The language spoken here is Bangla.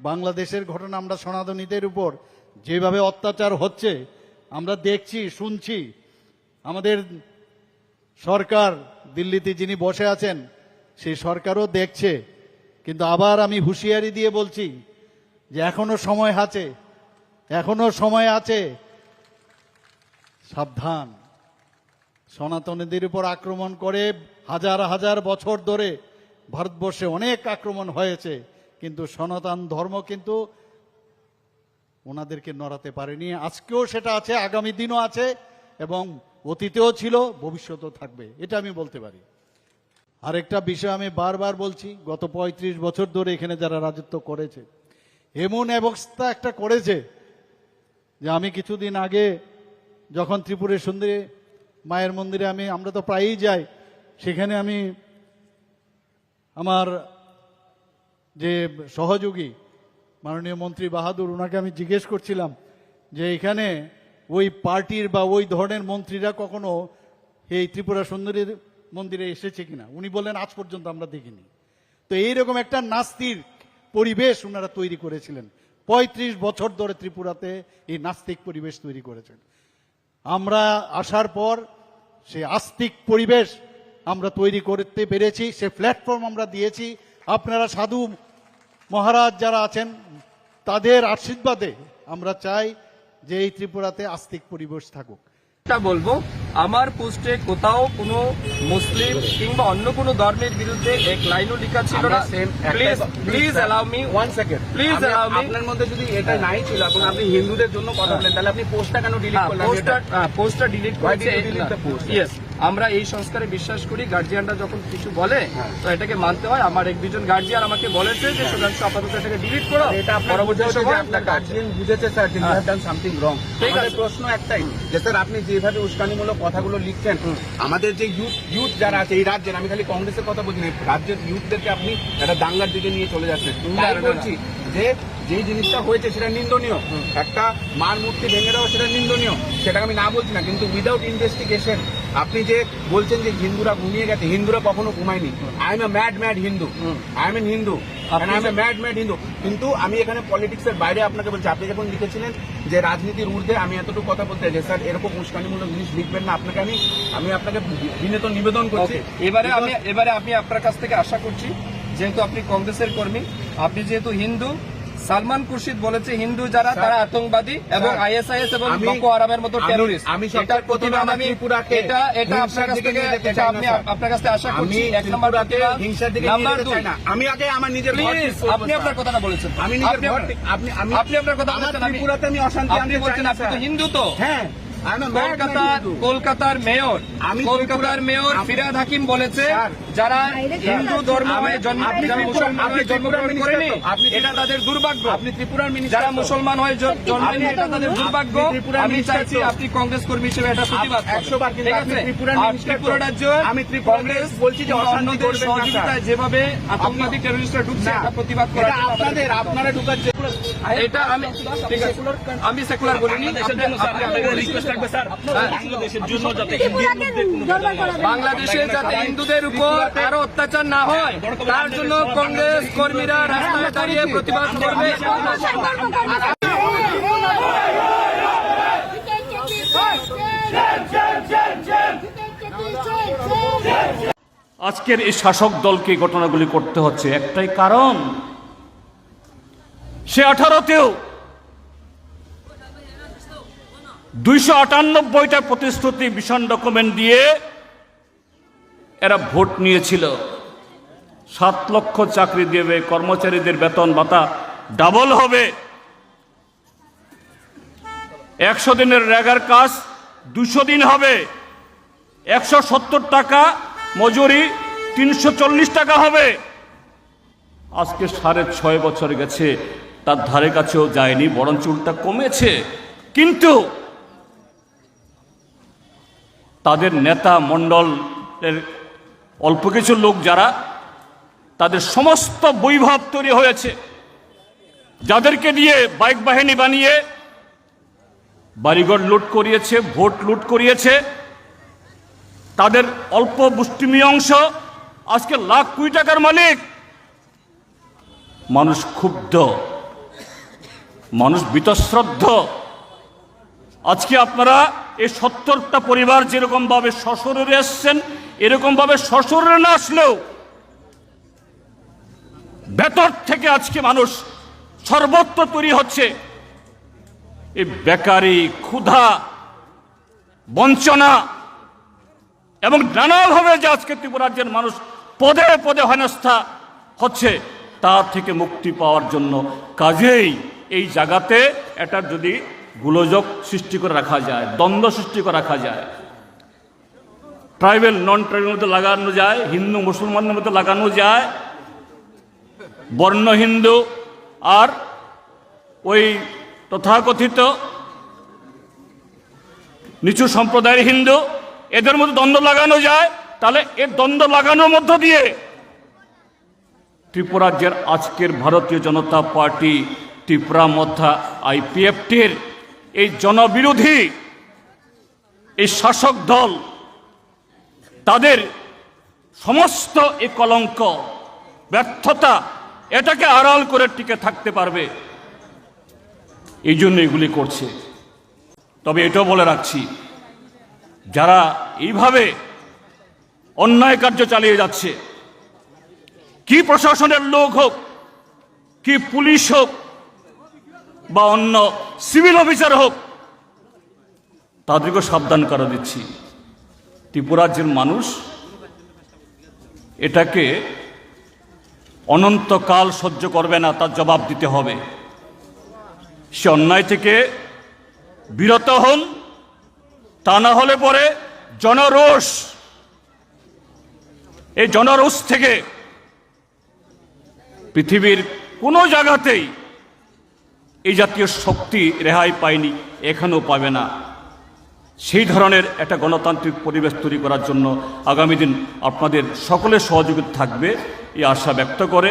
বাংলাদেশের ঘটনা আমরা সনাতনীদের উপর যেভাবে অত্যাচার হচ্ছে, আমরা দেখছি, শুনছি। আমাদের সরকার, দিল্লিতে যিনি বসে আছেন, সেই সরকারও দেখছে। কিন্তু আবার আমি হুঁশিয়ারি দিয়ে বলছি যে এখনও সময় আছে, এখনও সময় আছে। সাবধান। সনাতনীদের উপর আক্রমণ করে হাজার হাজার বছর ধরে ভারতবর্ষে অনেক আক্রমণ হয়েছে। কিন্তু সনাতন ধর্ম কিন্তু ওনাদেরকে নড়াতে পারেনি। আজকেও সেটা আছে, আগামী দিনও আছে এবং অতীতেও ছিল, ভবিষ্যতেও থাকবে। এটা আমি বলতে পারি। আরেকটা বিষয় আমি বারবার বলছি, গত পঁয়ত্রিশ বছর ধরে এখানে যারা রাজত্ব করেছে, এমন অবস্থা একটা করেছে যে আমি কিছুদিন আগে যখন ত্রিপুরের সুন্দরী মায়ের মন্দিরে আমি, আমরা তো প্রায়ই যাই, সেখানে আমি আমার যে সহযোগী মাননীয় মন্ত্রী বাহাদুর ওনাকে আমি জিজ্ঞেস করছিলাম যে এখানে ওই পার্টির বা ওই ধরনের মন্ত্রীরা কখনো এই ত্রিপুরা সুন্দরীর মন্দিরে এসেছে কিনা? উনি বললেন, আজ পর্যন্ত আমরা দেখিনি। তো এইরকম একটা নাস্তিক পরিবেশ ওনারা তৈরি করেছিলেন। পঁয়ত্রিশ বছর ধরে ত্রিপুরাতে এই নাস্তিক পরিবেশ তৈরি করেছেন। আমরা আসার পর সে আস্তিক পরিবেশ আমরা তৈরি করতে পেরেছি, সে প্ল্যাটফর্ম আমরা দিয়েছি। আপনারা সাধু মহারাজ যারা আছেন তাদের আশীর্বাদে আমরা চাই যে এই ত্রিপুরাতে আস্তিক পরিবেশ থাকুক। বলব আমার পোস্টে কোথাও কোনো মুসলিম কিংবা অন্য কোনো ধর্মের বিরুদ্ধে এক লাইনও লেখা ছিল না। Please please allow me one second please allow me- আপনার মধ্যে যদি এটা নাই ছিল এবং আপনি হিন্দুদের জন্য কথা বলেন তাহলে আপনি পোস্টটা কেন ডিলিট করলেন? পোস্টটা পোস্টটা ডিলিট করে the post? ইয়েস আমরা এই সংস্কারে বিশ্বাস করি গার্জিয়ানরা যখন কিছু বলে হ্যাঁ। তো এটাকে মানতে হয়। আমার এক দুজন গার্জিয়ান আমাকে বলেছে যে সুধাংশু আপাতত এটাকে ডিলিট করো। পরবর্তী সময় গার্জিয়ান বুঝেছে স্যার যে সামথিং রং ঠিক আছে। প্রশ্ন একটাই যে স্যার আপনি যেভাবে উস্কানিমূলক কথাগুলো লিখছেন আমাদের যে ইউথ ইউথ যারা আছে এই রাজ্যের আমি খালি কংগ্রেসের কথা বলছি না রাজ্যের ইউথদেরকে আপনি একটা দাঙ্গার দিকে নিয়ে চলে যাচ্ছেন। বলছি যে যেই জিনিসটা হয়েছে সেটা নিন্দনীয়। একটা মার মূর্তি ভেঙে দেওয়া সেটা নিন্দনীয়। সেটাকে আমি না বলছি না কিন্তু উইদাউট ইনভেস্টিগেশন আপনি যে বলছেন যে হিন্দুরা ঘুমিয়ে গেছে হিন্দুরা কখনো ঘুমায়নি। I am a mad mad Hindu I am an Hindu I am a mad mad Hindu কিন্তু আমি এখানে পলিটিক্সের বাইরে আপনাকে বলছি আপনি যখন লিখেছিলেন যে রাজনীতির ঊর্ধ্বে আমি এতটুকু কথা বলতে চাই যে স্যার এরকম উস্কানিমূলক জিনিস লিখবেন না আপনাকে আমি। আমি আপনাকে বিনীত নিবেদন করছি। এবারে আমি এবারে আমি আপনার কাছ থেকে আশা করছি যেহেতু আপনি কংগ্রেসের কর্মী আপনি যেহেতু হিন্দু সালমান খুরশিদ বলেছে হিন্দু যারা তারা আতঙ্কবাদী এবং আইএসআইএস এবং বকো হারামের মতো আমি- টেরোরিস্ট এটা এটা আপনার কাছ থেকে এটা আপনি আপনার কাছ থেকে আশা করছি এক নম্বর ত্রিপুরাকে হিংসার দিকে নাম্বার দুই আমি আগে আমার নিজের আপনি আপনার কথাটা বলেছেন। আমি নিজের আপনি ঘর আপনার- আপনি আপনি আপনার কথা বলেছেন আমি অশান্তি আপনি বলছেন আপনি তো হিন্দু তো। হ্যাঁ। কলকাতার কলকাতার মেয়র আমি কলকাতার মেয়র ফিরাদ হাকিম বলেছে যারা হিন্দু ধর্ম আপনি যারা মুসলমান আপনি জন্মগ্রহণ করেনি এটা তাদের দুর্ভাগ্য। আপনি ত্রিপুরার যারা মুসলমান হয়ে জন্মেনি এটা তাদের দুর্ভাগ্য। আমি চাইছি আপনি কংগ্রেস কর্মী হিসেবে এটা প্রতিবাদ ঠিক আছে? ত্রিপুরা রাজ্য আমি কংগ্রেস বলছি যে অন্যদের সহযোগিতায় যেভাবে আতঙ্কবাদী টেরোরিস্টরা ঢুকছে এটা প্রতিবাদ আমাদের- আপনাদের আপনারা ঢুকাচ্ছে এটা আমি ঠিক আছে। আমি সেকুলার বলিনি। বাংলাদেশে যাতে হিন্দুদের উপর আরও অত্যাচার না হয় তার জন্য কংগ্রেস কর্মীরা রাস্তায় দাঁড়িয়ে প্রতিবাদ করবে। আজকের এই শাসক দলকে ঘটনাগুলি করতে হচ্ছে। একটাই কারণ সে আঠারোতেও দুইশো আটানব্বইটা প্রতিশ্রুতি ভীষণ ডকুমেন্ট দিয়ে এরা ভোট নিয়েছিল। সাত লক্ষ চাকরি দেবে, কর্মচারীদের বেতন ভাতা ডাবল হবে। একশো দিনের র্যাগার কাজ দুশো দিন হবে। একশো সত্তর টাকা মজুরি তিনশো চল্লিশ টাকা হবে। আজকে সাড়ে ছয় বছর গেছে তার ধারে কাছেও যায়নি বরং চুলটা কমেছে। কিন্তু তাদের নেতা মণ্ডলের অল্প কিছু লোক যারা, তাদের সমস্ত বৈভব তৈরি হয়েছে। যাদেরকে দিয়ে বাইক বাহিনী বানিয়ে বাড়িঘর লুট করিয়েছে, ভোট লুট করিয়েছে, তাদের অল্প মুষ্টিমী অংশ, আজকে লাখ কুড়ি টাকার মালিক। মানুষ ক্ষুব্ধ। মানুষ বিতশ্রদ্ধ। আজকে আপনারা এই সত্তরটা পরিবার যেরকম ভাবে শ্বশুরে এসছেন এরকম ভাবে শ্বশুরে না আসলেও ভেতর থেকে আজকে মানুষ সর্বত্র তৈরি হচ্ছে। এই বেকারি, ক্ষুধা, বঞ্চনা এবং নানাভাবে যে আজকে ত্রিপুরা রাজ্যের মানুষ পদে পদে হেনস্থা হচ্ছে, তা থেকে মুক্তি পাওয়ার জন্য কাজেই এই জায়গাতে এটার যদি গোলযোগ সৃষ্টি করে রাখা যায়, দ্বন্দ্ব সৃষ্টি করে রাখা যায়, ট্রাইবেল নন ট্রাইবেল মধ্যে লাগানো যায়, হিন্দু, মুসলমানদের মধ্যে লাগানো যায়, বর্ণ, হিন্দু, আর ওই তথাকথিত নিচু সম্প্রদায়ের হিন্দু, এদের মধ্যে দ্বন্দ্ব লাগানো যায়, তাহলে এর দ্বন্দ্ব লাগানোর মধ্য দিয়ে ত্রিপুরাজ্যের আজকের ভারতীয় জনতা পার্টি ত্রিপুরা মধ্যা আইপিএফটির এই জনবিরোধী, এই শাসক দল, তাদের সমস্ত এই কলঙ্ক, ব্যর্থতা, এটাকে আড়াল করে টিকে থাকতে পারবে। এই জন্য এগুলি করছে। তবে এটাও বলে রাখছি, যারা এইভাবে অন্যায় কার্য চালিয়ে যাচ্ছে, কি প্রশাসনের লোক হোক, কি পুলিশ হোক বা অন্য সিভিল অফিসার হোক তাদেরকে সাবধান করা দিচ্ছি। ত্রিপুরাজ্যের মানুষ এটাকে অনন্তকাল সহ্য করবে না, তার জবাব দিতে হবে। সে অন্যায় থেকে বিরত হন, তা না হলে পরে জনরোষ, এই জনরোষ থেকে পৃথিবীর কোনো জায়গাতেই এই জাতীয় শক্তি রেহাই পায়নি, এখানেও পাবে না। সেই ধরনের একটা গণতান্ত্রিক পরিবেশ তৈরি করার জন্য আগামী দিন আপনাদের সকলের সহযোগিতা থাকবে, এই আশা ব্যক্ত করে